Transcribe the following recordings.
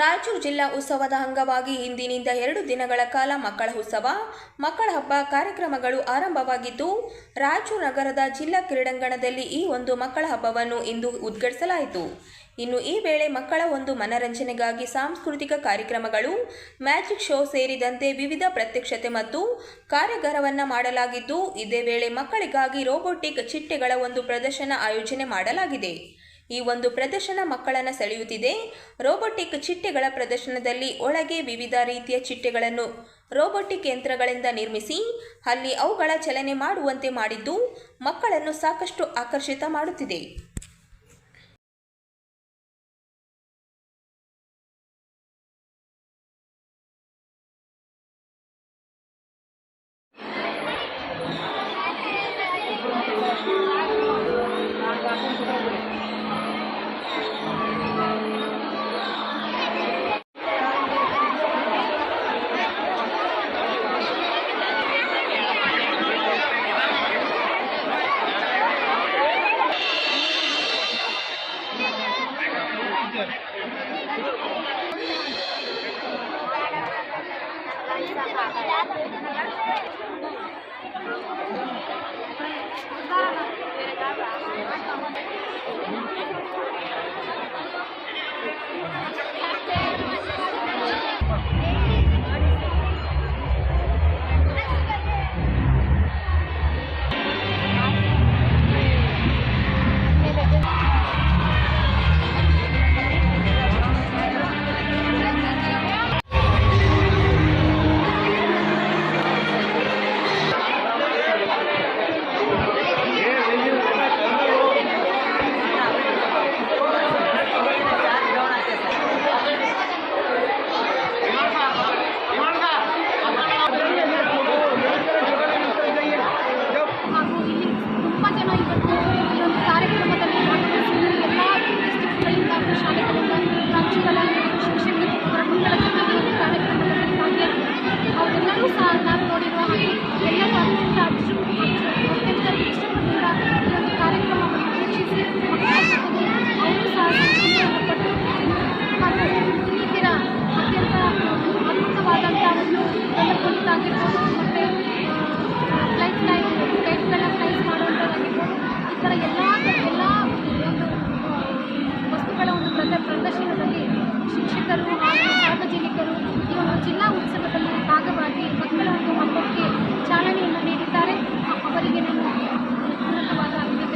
ರಾಯಚೂರು ಜಿಲ್ಲಾ ಉತ್ಸವದ ಅಂಗವಾಗಿ ಇಂದಿನಿಂದ ಎರಡು ದಿನಗಳ ಕಾಲ ಮಕ್ಕಳ ಉತ್ಸವ, ಮಕ್ಕಳ ಹಬ್ಬ ಕಾರ್ಯಕ್ರಮಗಳು ಆರಂಭವಾಗಿದ್ದು, ರಾಯಚೂರು ನಗರದ ಜಿಲ್ಲಾ ಕ್ರೀಡಾಂಗಣದಲ್ಲಿ ಈ ಒಂದು ಮಕ್ಕಳ ಹಬ್ಬವನ್ನು ಇಂದು ಉದ್ಘಾಟಿಸಲಾಯಿತು. ಇನ್ನು ಈ ವೇಳೆ ಮಕ್ಕಳ ಒಂದು ಮನರಂಜನೆಗಾಗಿ ಸಾಂಸ್ಕೃತಿಕ ಕಾರ್ಯಕ್ರಮಗಳು, ಮ್ಯಾಜಿಕ್ ಶೋ ಸೇರಿದಂತೆ ವಿವಿಧ ಪ್ರತ್ಯಕ್ಷತೆ ಮತ್ತು ಕಾರ್ಯಾಗಾರವನ್ನು ಮಾಡಲಾಗಿದ್ದು, ಇದೇ ವೇಳೆ ಮಕ್ಕಳಿಗಾಗಿ ರೋಬೋಟಿಕ್ ಚಿಟ್ಟೆಗಳ ಒಂದು ಪ್ರದರ್ಶನ ಆಯೋಜನೆ ಮಾಡಲಾಗಿದೆ. ಈ ಒಂದು ಪ್ರದರ್ಶನ ಮಕ್ಕಳನ್ನು ಸೆಳೆಯುತ್ತಿದೆ. ರೋಬೋಟಿಕ್ ಚಿಟ್ಟೆಗಳ ಪ್ರದರ್ಶನದಲ್ಲಿ ಒಳಗೆ ವಿವಿಧ ರೀತಿಯ ಚಿಟ್ಟೆಗಳನ್ನು ರೋಬೋಟಿಕ್ ಯಂತ್ರಗಳಿಂದ ನಿರ್ಮಿಸಿ, ಅಲ್ಲಿ ಅವುಗಳ ಚಲನೆ ಮಾಡುವಂತೆ ಮಾಡಿದ್ದು ಮಕ್ಕಳನ್ನು ಸಾಕಷ್ಟು ಆಕರ್ಷಿತ ಮಾಡುತ್ತಿದೆ.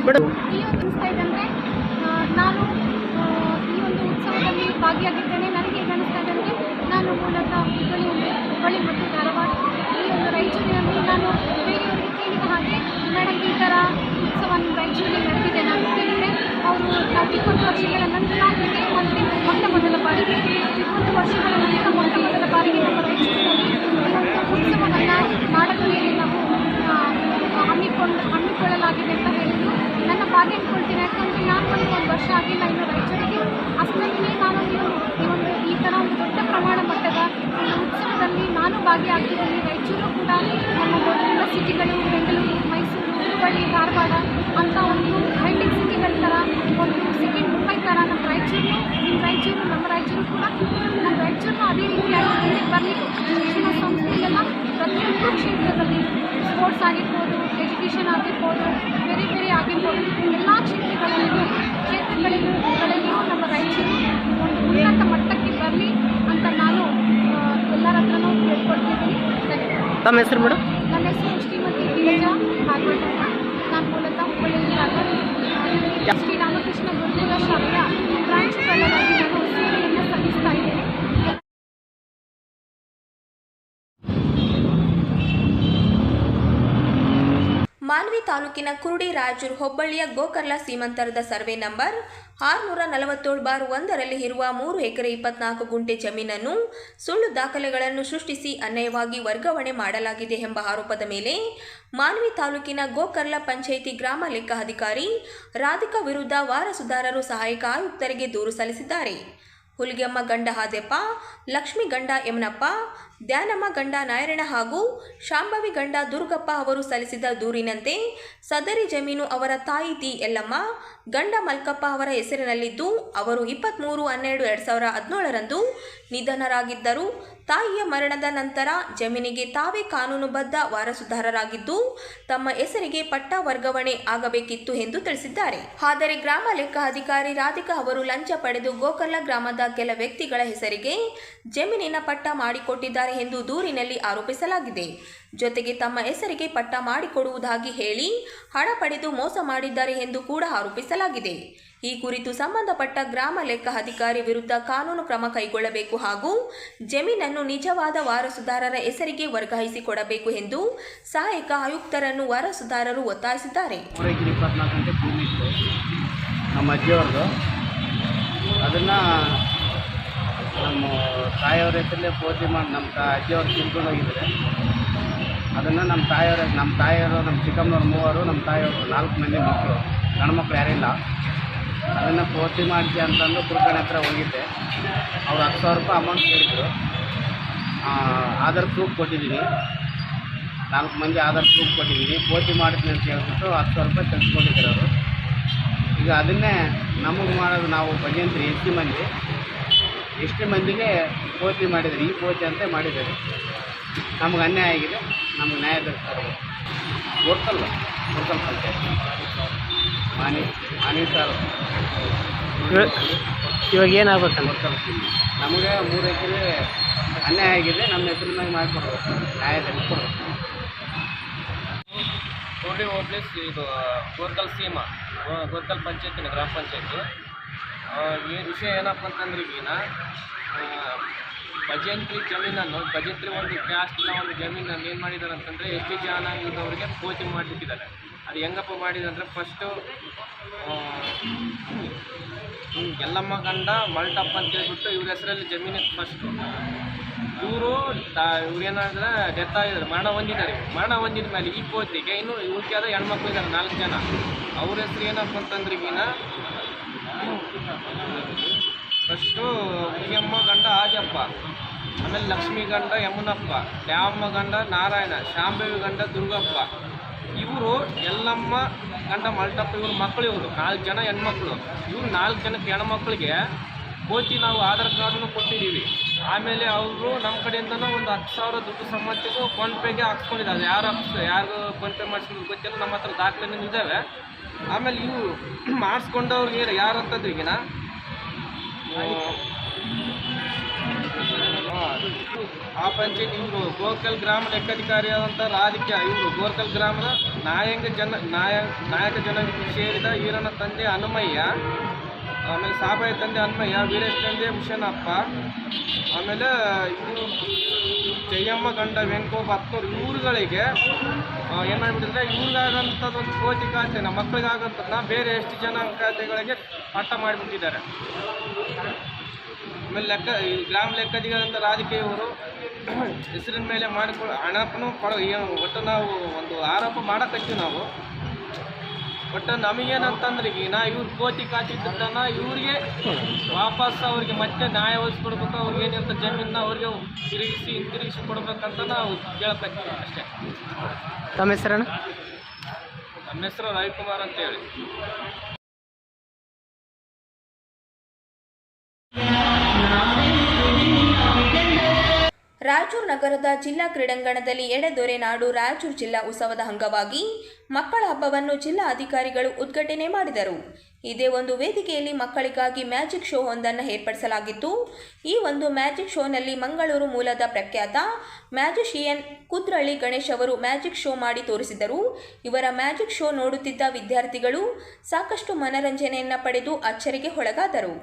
ಅಂದರೆ ನಾನು ಈ ಒಂದು ಉತ್ಸವದಲ್ಲಿ ಭಾಗಿಯಾಗಿದ್ದೇನೆ. ನನಗೆ ಕಾಣಿಸ್ತಾ ಇದೆ ಅಂದರೆ ನಾನು ಮೂಲತಃ ಹುಬ್ಬಳ್ಳಿ ಹುಬ್ಬಳ್ಳಿ ಮತ್ತು ಧಾರವಾಡ ಈ ಒಂದು ರಾಯಚೂರಿನಲ್ಲಿ ನಾನು ಬೇರೆಯವರಿಗೆ ಕೇಳಿದ ಹಾಗೆ ಮೇಡಮ್ ಈ ಥರ ಉತ್ಸವ ರಾಯಚೂರಿನಲ್ಲಿ ನಡೆದಿದೆ ನಾನು ಕೇಳಿದರೆ ಅವರು ಇಪ್ಪತ್ತು ವರ್ಷಗಳ ನಂತರ ಇದೇ ಒಂದು ಮೊಟ್ಟ ಮೊದಲ ಬಾರಿಗೆ ಇಪ್ಪತ್ತು ವರ್ಷಗಳ ನಂತರ ಮೊಟ್ಟ ಮೊದಲ ಬಾರಿಗೆ ನಮ್ಮ ರಾಯಚೂರಿನಲ್ಲಿ ಉತ್ಸವವನ್ನು ಮಾಡಲು ಹೇಳಿ ನಾವು ಅಂದ್ಕೊಳ್ತೀನಿ ಯಾಕಂದರೆ ನಾನು ಒಂದು ವರ್ಷ ಆಗಿಲ್ಲ, ಇನ್ನು ರಾಯಚೂರಿಗೆ ಅಷ್ಟರಲ್ಲಿ ನಾನು ಈ ಒಂದು ಈ ಥರ ಒಂದು ದೊಡ್ಡ ಪ್ರಮಾಣ ಮಟ್ಟದ ಒಂದು ಉತ್ಸವದಲ್ಲಿ ನಾನು ಭಾಗಿಯಾಗ್ತಿದ್ದೀನಿ ರಾಯಚೂರು ಕೂಡ ನಮ್ಮ ದೊಡ್ಡ ಸಿಟಿಗಳು, ಬೆಂಗಳೂರು, ಮೈಸೂರು, ಹುಬ್ಬಳ್ಳಿ, ಧಾರವಾಡ ಅಂತ ಒಂದು ಹೈಟೆಕ್ ಸಿಟಿಗಳ ಥರ ಒಂದು ಸಿಟಿ ಮುಂಬೈ ಥರ ನಮ್ಮ ರಾಯಚೂರು ನಿಮ್ಮ ರಾಯಚೂರು ನಮ್ಮ ರಾಯಚೂರು ಕೂಡ ನಮ್ಮ ರಾಯಚೂರು ಅದೇ ರೀತಿಯಾಗಿ ಮುಂದೆ ಶಿಕ್ಷಣ ಸಂಸ್ಥೆಗೆಲ್ಲ ಪ್ರತಿಯೊಂದು ಕ್ಷೇತ್ರದಲ್ಲಿ ಸ್ಪೋರ್ಟ್ಸ್ ಆಗಿರ್ಬೋದು ಎಜುಕೇಷನ್ ಆಗಿರ್ಬೋದು ಎಲ್ಲ ಕ್ಷೇತ್ರಗಳಲ್ಲೂ ಕ್ಷೇತ್ರಗಳಿಗೂ ಗಳಲ್ಲಿಯೂ ನಮ್ಮ ರಾಯಚೂರು ಒಂದು ಉನ್ನತ ಮಟ್ಟಕ್ಕೆ ಬರಲಿ ಅಂತ ನಾನು ಎಲ್ಲರ ಹತ್ರನೂ ಕೇಳ್ಕೊಳ್ತಿದ್ದೀನಿ. ತಮ್ಮ ಹೆಸರು ಮೇಡಮ್ ನನ್ನ ಹೆಸರು ಶ್ರೀಮತಿ ಗಿರಿಜಾ ಭಾಗವತ ನಾನು ಮೂಲತಃ ಹುಬ್ಬಳ್ಳಿಯಲ್ಲಿ ಶ್ರೀರಾಮಕೃಷ್ಣ ಶ್ರೀ ರಾಮಕೃಷ್ಣ ಗುರುಕುಲ ಶಾಲೆಯ ಪ್ರಾಂಶುಪಾಲರಾಗಿ ಮಾನ್ವಿ ತಾಲೂಕಿನ ಕುರುಡಿ ರಾಯಚೂರು ಹೋಬಳಿಯ ಗೋಕರ್ಲ ಸೀಮಂತರದ ಸರ್ವೆ ನಂಬರ್ ಆರುನೂರ ನಲವತ್ತೇಳು ಬಾರ್ ಒಂದರಲ್ಲಿ ಇರುವ ಮೂರು ಎಕರೆ ಇಪ್ಪತ್ನಾಲ್ಕು ಗುಂಟೆ ಜಮೀನನ್ನು ಸುಳ್ಳು ದಾಖಲೆಗಳನ್ನು ಸೃಷ್ಟಿಸಿ ಅನ್ಯಾಯವಾಗಿ ವರ್ಗಾವಣೆ ಮಾಡಲಾಗಿದೆ ಎಂಬ ಆರೋಪದ ಮೇಲೆ ಮಾನ್ವಿ ತಾಲೂಕಿನ ಗೋಕರ್ಲ ಪಂಚಾಯಿತಿ ಗ್ರಾಮ ಲೆಕ್ಕ ಅಧಿಕಾರಿ ರಾಧಿಕಾ ವಿರುದ್ಧ ವಾರಸುದಾರರು ಸಹಾಯಕ ಆಯುಕ್ತರಿಗೆ ದೂರು ಸಲ್ಲಿಸಿದ್ದಾರೆ. ಹುಲಿಗೆಮ್ಮ ಗಂಡ ಹಾದೆಪ್ಪ, ಲಕ್ಷ್ಮಿ ಗಂಡ ಯಮನಪ್ಪ ಧ್ಯಾನಮ್ಮ ಗಂಡ ನಾರಾಯಣ ಹಾಗೂ ಶಾಂಭವಿ ಗಂಡ ದುರ್ಗಪ್ಪ ಅವರು ಸಲ್ಲಿಸಿದ ದೂರಿನಂತೆ ಸದರಿ ಜಮೀನು ಅವರ ತಾಯಿ ತಿ ಎಲ್ಲಮ್ಮ ಗಂಡ ಮಲ್ಕಪ್ಪ ಅವರ ಹೆಸರಿನಲ್ಲಿದ್ದು ಅವರು ಇಪ್ಪತ್ತ್ಮೂರು ಹನ್ನೆರಡು, ಎರಡು ಸಾವಿರ ಹದಿನೇಳರಂದು ನಿಧನರಾಗಿದ್ದರು. ತಾಯಿಯ ಮರಣದ ನಂತರ ಜಮೀನಿಗೆ ತಾವೇ ಕಾನೂನುಬದ್ಧ ವಾರಸುದಾರರಾಗಿದ್ದು ತಮ್ಮ ಹೆಸರಿಗೆ ಪಟ್ಟ ವರ್ಗಾವಣೆ ಆಗಬೇಕಿತ್ತು ಎಂದು ತಿಳಿಸಿದ್ದಾರೆ. ಆದರೆ ಗ್ರಾಮ ಲೆಕ್ಕ ಅಧಿಕಾರಿ ರಾಧಿಕಾ ಅವರು ಲಂಚ ಪಡೆದು ಗೋಕರ್ಲ ಗ್ರಾಮದ ಕೆಲ ವ್ಯಕ್ತಿಗಳ ಹೆಸರಿಗೆ ಜಮೀನಿನ ಪಟ್ಟ ಮಾಡಿಕೊಟ್ಟಿದ್ದಾರೆ. ಎಂದು ದೂರಿನಲ್ಲಿ ಆರೋಪಿಸಲಾಗಿದೆ. ಜೊತೆಗೆ ತಮ್ಮ ಹೆಸರಿಗೆ ಪಟ್ಟ ಮಾಡಿಕೊಡುವುದಾಗಿ ಹೇಳಿ ಹಣ ಪಡೆದು ಮೋಸ ಮಾಡಿದ್ದಾರೆ ಎಂದು ಕೂಡ ಆರೋಪಿಸಲಾಗಿದೆ. ಈ ಕುರಿತು ಸಂಬಂಧಪಟ್ಟ ಗ್ರಾಮ ಲೆಕ್ಕ ಅಧಿಕಾರಿ ವಿರುದ್ಧ ಕಾನೂನು ಕ್ರಮ ಕೈಗೊಳ್ಳಬೇಕು ಹಾಗೂ ಜಮೀನನ್ನು ನಿಜವಾದ ವಾರಸುದಾರರ ಹೆಸರಿಗೆ ವರ್ಗಾಯಿಸಿಕೊಡಬೇಕು ಎಂದು ಸಹಾಯಕ ಆಯುಕ್ತರನ್ನು ವಾರಸುದಾರರು ಒತ್ತಾಯಿಸಿದ್ದಾರೆ. ನಮ್ಮ ಅದನ್ನು ನಮ್ಮ ತಾಯಿಯವ್ರ ಹೆಸರಲ್ಲೇ ಪೂಜೆ ಮಾಡಿ ನಮ್ಮ ತಾ, ಅಜ್ಜಿಯವ್ರು ತಿಳ್ಕೊಂಡು ಹೋಗಿದ್ದಾರೆ. ಅದನ್ನು ನಮ್ಮ ತಾಯಿಯವ್ರ, ನಮ್ಮ ತಾಯಿಯವರು, ನಮ್ಮ ಚಿಕ್ಕಮ್ಮನವ್ರು ಮೂವರು, ನಮ್ಮ ತಾಯಿಯವರು ನಾಲ್ಕು ಮಂದಿ ಮಕ್ಕಳು. ಗಂಡು ಮಕ್ಕಳು ಯಾರಿಲ್ಲ ಅದನ್ನು ಪೂರ್ತಿ ಮಾಡಿಸಿ ಅಂತಂದು ಕುರ್ಕಣೆ ಹತ್ರ ಹೋಗಿದ್ದೆ. ಅವ್ರು ಹತ್ತು ಸಾವಿರ ರೂಪಾಯಿ ಅಮೌಂಟ್ ಕೇಳಿದ್ರು. ಆಧಾರ್ ಪ್ರೂಫ್ ಕೊಟ್ಟಿದ್ದೀನಿ ನಾಲ್ಕು ಮಂದಿ ಆಧಾರ್ ಪ್ರೂಫ್ ಕೊಟ್ಟಿದ್ದೀನಿ ಪೂರ್ತಿ ಮಾಡ್ತೀನಿ ಅಂತ ಹೇಳ್ಬಿಟ್ಟು ಹತ್ತು ಸಾವಿರ ರೂಪಾಯಿ ತೆಗೆದುಕೊಂಡಿದ್ದಾರೆ ಅವರು. ಈಗ ಅದನ್ನೇ ನಮಗೆ ಮಾಡೋದು ನಾವು ಭಜಂತ್ರಿ ಹೆಚ್ಚು ಮಂದಿ. ಎಷ್ಟು ಮಂದಿಗೆ ಪೋತಿ ಮಾಡಿದ್ದಾರೆ ಈ ಪೋತಿ ಅಂತ ಮಾಡಿದ್ದಾರೆ. ನಮ್ಗೆ ಅನ್ಯಾಯ ಆಗಿದೆ ನಮ್ಗೆ ನ್ಯಾಯ ದೊರಕಿಸ್ತಾರೆ ಗೊತ್ತಲ್ಲ ಗೊತ್ತಲ್ಲ ಪಂಚಾಯತ್? ಮಾನಿ ಮಾನಿ ಸರ್. ಇವಾಗ ಏನಾಗಬೇಕು ಗೊತ್ತಲ್ಲ ನಮಗೆ ಮೂರು ಎಕರೆ ಅನ್ಯಾಯ ಆಗಿದೆ ನಮ್ಮ ಹೆಸರು ಮ್ಯಾಗ ಮಾಡಿಕೊಡ್ಬೇಕು. ನ್ಯಾಯ ತೆಗೆದುಕೊಡ್ಬೇಕು ಕೋಡಿ ಹೋಬ್ಳಿಸ್ ಇದು ಗೋರ್ಕಲ್ ಸೀಮಾ ಗೋರ್ಕಲ್ ಪಂಚಾಯತಿನ ಗ್ರಾಮ ಪಂಚಾಯತಿ. ಈ ವಿಷಯ ಏನಪ್ಪ ಅಂತಂದ್ರೆ ಈಗಿನ ಭಜಂತ್ರಿ ಜಮೀನನ್ನು, ಭಜಂತ್ರಿ ಒಂದು ಕ್ಯಾಸ್ಟ್ನ ಒಂದು ಜಮೀನನ್ನು ಏನು ಮಾಡಿದ್ದಾರೆ ಅಂತಂದರೆ ಎಸ್ ಟಿ ಜನಾಂಗದವರಿಗೆ ಕೋಚಿಂಗ್ ಮಾಡಿಬಿಟ್ಟಿದ್ದಾರೆ. ಅದು ಹೆಂಗಪ್ಪ ಮಾಡಿದಂದರೆ ಫಸ್ಟು ಎಲ್ಲಮ್ಮ ಗಂಡ, ಮಲ್ಟಪ್ಪ ಅಂತ ಹೇಳ್ಬಿಟ್ಟು ಇವ್ರ ಹೆಸರಲ್ಲಿ ಜಮೀನು ಫಸ್ಟು ಇವರು ಇವ್ರೇನಾದ್ರೆ ಡೆತ್ ಆಗಿದ್ದಾರೆ ಮರಣ ಹೊಂದಿದ್ದಾರೆ ಮರಣ ಹೊಂದಿದ ಮೇಲೆ ಈ ಕೋಚಿಗೆ ಇನ್ನು ಇವ್ರಿಗೆ ಆದ ಹೆಣ್ಮಕ್ಳು ಇದ್ದಾರೆ, ನಾಲ್ಕು ಜನ. ಅವ್ರ ಹೆಸರು ಏನಪ್ಪ ಅಂತಂದ್ರೆ ಈಗಿನ ಫಸ್ಟು ಹುಲಿಗೆಮ್ಮ ಗಂಡ ಆಜಪ್ಪ, ಆಮೇಲೆ ಲಕ್ಷ್ಮಿ ಗಂಡ ಯಮುನಪ್ಪ ದ್ಯಾವಮ್ಮ ಗಂಡ ನಾರಾಯಣ ಶಾಂಬೇವಿ ಗಂಡ ದುರ್ಗಪ್ಪ. ಇವರು ಎಲ್ಲಮ್ಮ ಗಂಡ ಮಲ್ಟಪ್ಪ, ಇವ್ರ ಮಕ್ಕಳು ಇವರು, ನಾಲ್ಕು ಜನ ಹೆಣ್ಮಕ್ಳು. ಇವ್ರು ನಾಲ್ಕು ಜನಕ್ಕೆ ಹೆಣ್ಮಕ್ಳಿಗೆ ಕೋಚಿ ನಾವು ಆಧಾರ್ ಕಾರ್ಡನ್ನು ಕೊಟ್ಟಿದ್ದೀವಿ. ಆಮೇಲೆ ಅವರು ನಮ್ಮ ಕಡೆಯಿಂದನೂ ಒಂದು ಹತ್ತು ಸಾವಿರ ದುಡ್ಡು ಫೋನ್ ಫೋನ್ಪೇಗೆ ಹಾಕ್ಸ್ಕೊಂಡಿದ್ದಾರೆ. ಯಾರು ಹಾಕ್ಸ್, ಯಾರು ಫೋನ್ಪೇ ಮಾಡಿಸ್ಕೊಂಡು ಗೊತ್ತಿಲ್ಲ, ನಮ್ಮ ಹತ್ರ ದಾಖಲೆನೂ ಇದ್ದಾವೆ. ಆಮೇಲೆ ಇವು ಮಾಡಿಸ್ಕೊಂಡವ್ರಿಗೆ ಯಾರು ಅಂತಂದ್ರೆ ಈಗಿನ? ಆ ಪಂಚಾಯತ್ ಇವರು ಗೋರ್ಕಲ್ ಗ್ರಾಮ ಲೆಕ್ಕಾಧಿಕಾರಿ ಆದಂಥ ರಾಧಿಕ್ಯ ಇವರು ಗೋರ್ಕಲ್ ಗ್ರಾಮದ ನಾಯಂಗ ಜನ, ನಾಯ, ನಾಯಕ ಜನ ಸೇರಿದ ಈರನ ತಂದೆ ಹನುಮಯ್ಯ ಆಮೇಲೆ ಸಾಬಾಯಿ ತಂದೆ ಅನ್ಮಯ್ಯ ವೀರೇಶ್ ತಂದೆ ಹುಷನಪ್ಪ. ಆಮೇಲೆ ಇವರು ಜಯಮ್ಮ ಗಂಡ ವೆಂಕೋಬ ಹತ್ತೂರು ಇವ್ರುಗಳಿಗೆ ಏನು ಮಾಡಿಬಿಟ್ಟಿದ್ರೆ ಇವ್ರಿಗಾಗಂಥದ್ದೊಂದು ಕೋತಿ ಖಾತೆನ ಮಕ್ಕಳಿಗಾಗಂಥದ್ದನ್ನ ಬೇರೆ ಎಷ್ಟು ಜನ ಖಾತೆಗಳಿಗೆ ಪಾಠ ಮಾಡಿಬಿಟ್ಟಿದ್ದಾರೆ. ಆಮೇಲೆ ಲೆಕ್ಕ ಗ್ರಾಮ ಲೆಕ್ಕಾಧಿಕಾರಿ ರಾಜಕೀಯವರು ಹೆಸರಿನ ಮೇಲೆ ಮಾಡಿಕೊಳ್ಳೋ ಹಣಪ್ಪನೂ ಕೊಡ ಒಟ್ಟು ನಾವು ಒಂದು ಆರೋಪ ಮಾಡಕತ್ತೀವಿ ನಾವು. ಒಟ್ಟು ನಮಗೇನಂತಂದ್ರೆ ಈಗ ನಾ ಇವ್ರು ಕೋತಿ ಕಾಚಿದ್ದನ್ನ ಇವ್ರಿಗೆ ವಾಪಸ್ ಅವ್ರಿಗೆ ಮತ್ತೆ ನ್ಯಾಯ ಒದಗಿಸ್ಕೊಡ್ಬೇಕು ಅವ್ರಿಗೆ ಏನಿರ್ತ ಜಮೀನ ಅವ್ರಿಗೆ ತಿರುಗಿಸಿ ಹಿಂತಿರುಗಿಸಿ ಕೊಡ್ಬೇಕಂತ ನಾವು ಕೇಳ್ಕತ್ತೀವಿ ಅಷ್ಟೇ. ತಮ್ಮ ಹೆಸರಣ್ಣ? ನಮ್ಮ ಹೆಸರು ರವಿಕುಮಾರ್ ಅಂತ ಹೇಳಿ. ರಾಯಚೂರು ನಗರದ ಜಿಲ್ಲಾ ಕ್ರೀಡಾಂಗಣದಲ್ಲಿ ಎಡೆದೊರೆ ನಾಡು ರಾಯಚೂರು ಜಿಲ್ಲಾ ಉತ್ಸವದ ಅಂಗವಾಗಿ ಮಕ್ಕಳ ಹಬ್ಬವನ್ನು ಜಿಲ್ಲಾ ಅಧಿಕಾರಿಗಳು ಉದ್ಘಾಟನೆ ಮಾಡಿದರು. ಇದೇ ಒಂದು ವೇದಿಕೆಯಲ್ಲಿ ಮಕ್ಕಳಿಗಾಗಿ ಮ್ಯಾಜಿಕ್ ಶೋ ಒಂದನ್ನು ಏರ್ಪಡಿಸಲಾಗಿತ್ತು. ಈ ಒಂದು ಮ್ಯಾಜಿಕ್ ಶೋನಲ್ಲಿ ಮಂಗಳೂರು ಮೂಲದ ಪ್ರಖ್ಯಾತ ಮ್ಯಾಜಿಷಿಯನ್ ಕುದ್ರಳ್ಳಿ ಗಣೇಶ್ ಅವರು ಮ್ಯಾಜಿಕ್ ಶೋ ಮಾಡಿ ತೋರಿಸಿದರು. ಇವರ ಮ್ಯಾಜಿಕ್ ಶೋ ನೋಡುತ್ತಿದ್ದ ವಿದ್ಯಾರ್ಥಿಗಳು ಸಾಕಷ್ಟು ಮನರಂಜನೆಯನ್ನು ಪಡೆದು ಅಚ್ಚರಿಗೆ ಒಳಗಾದರು.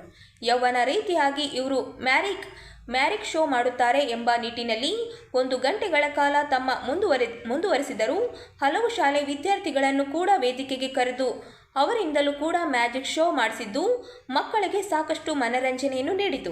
ಯೌವನ ರೀತಿಯಾಗಿ ಇವರು ಮ್ಯಾರಿಕ್ ಮ್ಯಾರಿಕ್ ಶೋ ಮಾಡುತ್ತಾರೆ ಎಂಬ ನಿಟ್ಟಿನಲ್ಲಿ ಒಂದು ಗಂಟೆಗಳ ಕಾಲ ತಮ್ಮ ಮುಂದುವರೆ, ಮುಂದುವರೆಸಿದರು ಹಲವು ಶಾಲೆ ವಿದ್ಯಾರ್ಥಿಗಳನ್ನು ಕೂಡ ವೇದಿಕೆಗೆ ಕರೆದು ಅವರಿಂದಲೂ ಕೂಡ ಮ್ಯಾಜಿಕ್ ಶೋ ಮಾಡಿಸಿದ್ದು ಮಕ್ಕಳಿಗೆ ಸಾಕಷ್ಟು ಮನರಂಜನೆಯನ್ನು ನೀಡಿತು.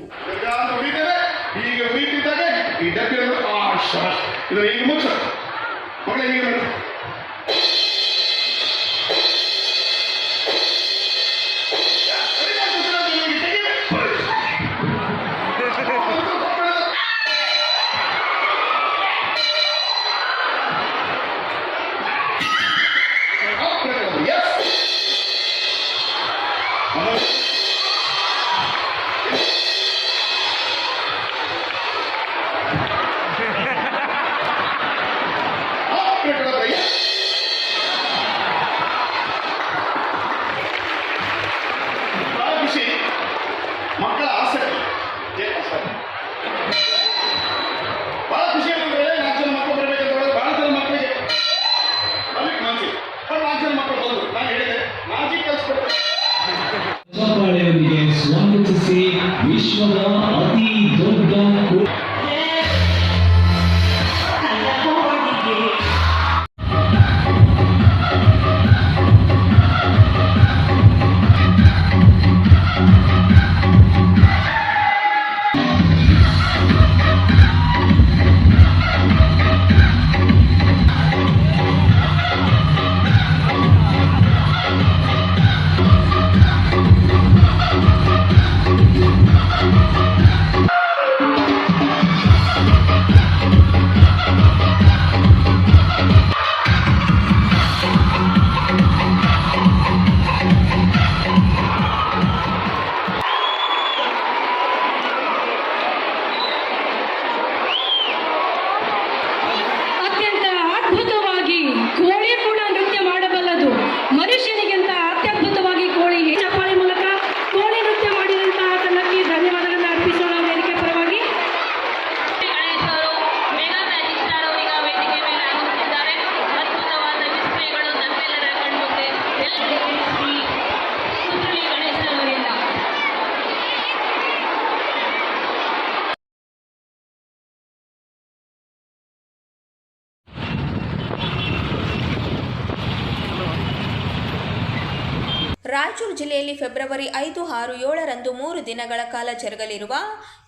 ರಾಯಚೂರು ಜಿಲ್ಲೆಯಲ್ಲಿ ಫೆಬ್ರವರಿ ಐದು, ಆರು, ಏಳರಂದು ಮೂರು ದಿನಗಳ ಕಾಲ ಜರುಗಲಿರುವ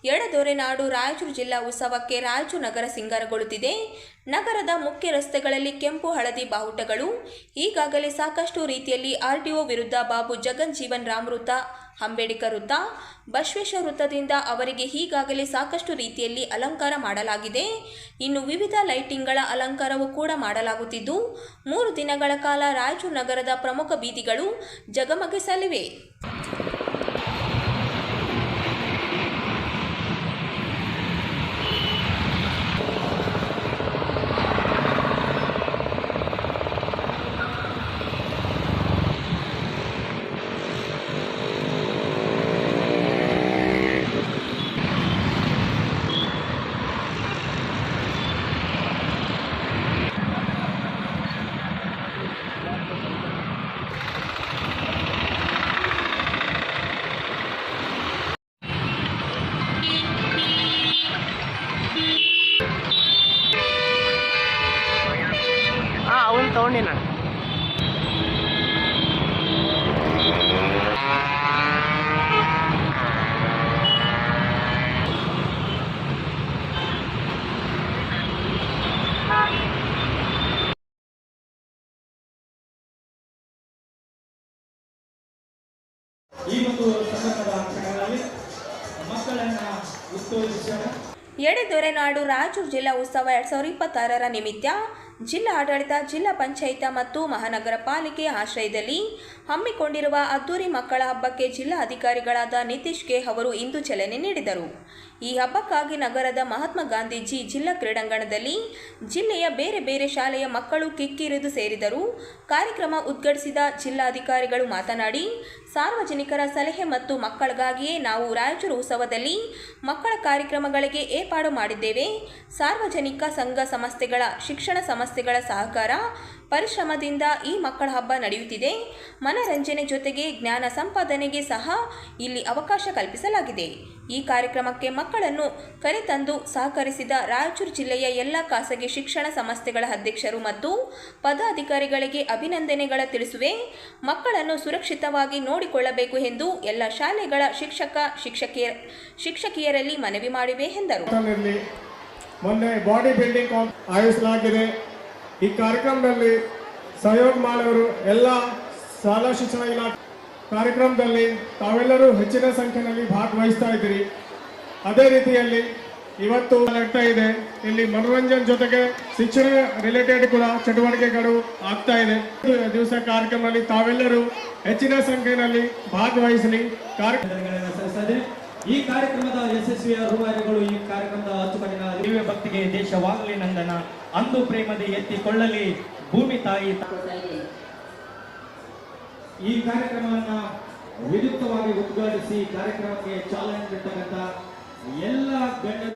ಎಡದೊರೆನಾಡು ರಾಯಚೂರು ಜಿಲ್ಲಾ ಉತ್ಸವಕ್ಕೆ ರಾಯಚೂರು ನಗರ ಸಿಂಗಾರಗೊಳ್ಳುತ್ತಿದೆ. ನಗರದ ಮುಖ್ಯ ರಸ್ತೆಗಳಲ್ಲಿ ಕೆಂಪು ಹಳದಿ ಬಾವುಟಗಳು. ಈಗಾಗಲೇ ಸಾಕಷ್ಟು ರೀತಿಯಲ್ಲಿ ಆರ್ಟಿಒ ವಿರುದ್ಧ ಬಾಬು ಜಗನ್ ಜೀವನ್ ರಾಮ್ ವೃತ್ತ ಅಂಬೇಡ್ಕರ್ ವೃತ್ತ ಬಸವೇಶ್ವರ ವೃತ್ತದಿಂದ ಅವರಿಗೆ ಈಗಾಗಲೇ ಸಾಕಷ್ಟು ರೀತಿಯಲ್ಲಿ ಅಲಂಕಾರ ಮಾಡಲಾಗಿದೆ. ಇನ್ನು ವಿವಿಧ ಲೈಟಿಂಗ್ಗಳ ಅಲಂಕಾರವೂ ಕೂಡ ಮಾಡಲಾಗುತ್ತಿದ್ದು, ಮೂರು ದಿನಗಳ ಕಾಲ ರಾಯಚೂರು ನಗರದ ಪ್ರಮುಖ ಬೀದಿಗಳು ಜಗಮಗಿಸಲಿವೆ. ಎಡೆದೊರೆನಾಡು ರಾಯಚೂರು ಜಿಲ್ಲಾ ಉತ್ಸವ ಎರಡು ಸಾವಿರದ ಇಪ್ಪತ್ತಾರರ ನಿಮಿತ್ತ ಜಿಲ್ಲಾ ಆಡಳಿತ, ಜಿಲ್ಲಾ ಪಂಚಾಯತ ಮತ್ತು ಮಹಾನಗರ ಪಾಲಿಕೆ ಆಶ್ರಯದಲ್ಲಿ ಹಮ್ಮಿಕೊಂಡಿರುವ ಅದ್ದೂರಿ ಮಕ್ಕಳ ಹಬ್ಬಕ್ಕೆ ಜಿಲ್ಲಾ ಅಧಿಕಾರಿಗಳಾದ ನಿತೀಶ್ ಕೆ ಅವರು ಇಂದು ಚಲನೆ ನೀಡಿದರು. ಈ ಹಬ್ಬಕ್ಕಾಗಿ ನಗರದ ಮಹಾತ್ಮ ಗಾಂಧೀಜಿ ಜಿಲ್ಲಾ ಕ್ರೀಡಾಂಗಣದಲ್ಲಿ ಜಿಲ್ಲೆಯ ಬೇರೆ ಬೇರೆ ಶಾಲೆಯ ಮಕ್ಕಳು ಕಿಕ್ಕಿರಿದು ಸೇರಿದರು. ಕಾರ್ಯಕ್ರಮ ಉದ್ಘಾಟಿಸಿದ ಜಿಲ್ಲಾಧಿಕಾರಿಗಳು ಮಾತನಾಡಿ, ಸಾರ್ವಜನಿಕರ ಸಲಹೆ ಮತ್ತು ಮಕ್ಕಳಿಗಾಗಿಯೇ ನಾವು ರಾಯಚೂರು ಉತ್ಸವದಲ್ಲಿ ಮಕ್ಕಳ ಕಾರ್ಯಕ್ರಮಗಳಿಗೆ ಏರ್ಪಾಡು ಮಾಡಿದ್ದೇವೆ. ಸಾರ್ವಜನಿಕ ಸಂಘ ಸಂಸ್ಥೆಗಳ ಶಿಕ್ಷಣ ಸಂಸ್ಥೆಗಳ ಸಹಕಾರ, ಪರಿಶ್ರಮದಿಂದ ಈ ಮಕ್ಕಳ ಹಬ್ಬ ನಡೆಯುತ್ತಿದೆ. ಮನರಂಜನೆ ಜೊತೆಗೆ ಜ್ಞಾನ ಸಂಪಾದನೆಗೆ ಸಹ ಇಲ್ಲಿ ಅವಕಾಶ ಕಲ್ಪಿಸಲಾಗಿದೆ. ಈ ಕಾರ್ಯಕ್ರಮಕ್ಕೆ ಮಕ್ಕಳನ್ನು ಕರೆತಂದು ಸಹಕರಿಸಿದ ರಾಯಚೂರು ಜಿಲ್ಲೆಯ ಎಲ್ಲ ಖಾಸಗಿ ಶಿಕ್ಷಣ ಸಂಸ್ಥೆಗಳ ಅಧ್ಯಕ್ಷರು ಮತ್ತು ಪದಾಧಿಕಾರಿಗಳಿಗೆ ಅಭಿನಂದನೆಗಳ ತಿಳಿಸುವೆ. ಮಕ್ಕಳನ್ನು ಸುರಕ್ಷಿತವಾಗಿ ನೋಡಿಕೊಳ್ಳಬೇಕು ಎಂದು ಎಲ್ಲ ಶಾಲೆಗಳ ಶಿಕ್ಷಕ, ಶಿಕ್ಷಕಿಯ, ಶಿಕ್ಷಕಿಯರಲ್ಲಿ ಮನವಿ ಮಾಡಿವೆ ಎಂದರು. ಮೊನ್ನೆ ಬಾಡಿ ಬಿಲ್ಡಿಂಗ್ ಆಯೋಜಿಸಲಾಗಿದೆ. ಈ ಕಾರ್ಯಕ್ರಮದಲ್ಲಿ ಸಹಯೋಗ ಮಾಡುವರು ಎಲ್ಲ ಶಾಲಾ ಶಿಕ್ಷಣ ಇಲಾಖೆ ಕಾರ್ಯಕ್ರಮದಲ್ಲಿ ತಾವೆಲ್ಲರೂ ಹೆಚ್ಚಿನ ಸಂಖ್ಯೆಯಲ್ಲಿ ಭಾಗವಹಿಸ್ತಾ ಇದ್ದೀರಿ. ಅದೇ ರೀತಿಯಲ್ಲಿ ಇವತ್ತು ಆಗ್ತಾ ಇದೆ. ಇಲ್ಲಿ ಮನೋರಂಜನೆ ಜೊತೆಗೆ ಶಿಕ್ಷಣ ರಿಲೇಟೆಡ್ ಕೂಡ ಚಟುವಟಿಕೆಗಳು ಆಗ್ತಾ ಇದೆ. ದಿವಸ ಕಾರ್ಯಕ್ರಮದಲ್ಲಿ ತಾವೆಲ್ಲರೂ ಹೆಚ್ಚಿನ ಸಂಖ್ಯೆಯಲ್ಲಿ ಭಾಗವಹಿಸಲಿ. ಈ ಕಾರ್ಯಕ್ರಮದ ಯಶಸ್ವಿ ಅಭಿಮಾನಿಗಳು ಈ ಕಾರ್ಯಕ್ರಮದ ಅಚ್ಚುಕಟ್ಟಿನ ದಿವ್ಯ ಭಕ್ತಿಗೆ ದೇಶವಾಗಲಿ ನಂದನ. ಅಂದು ಪ್ರೇಮದೆ ಎತ್ತಿಕೊಳ್ಳಲಿ ಭೂಮಿ ತಾಯಿ ಈ ಕಾರ್ಯಕ್ರಮವನ್ನ ವಿದ್ಯುಕ್ತವಾಗಿ ಉದ್ಘಾಟಿಸಿ ಕಾರ್ಯಕ್ರಮಕ್ಕೆ ಚಾಲನೆ ನೀಡತಕ್ಕಂಥ ಎಲ್ಲ ಗಣ್ಯ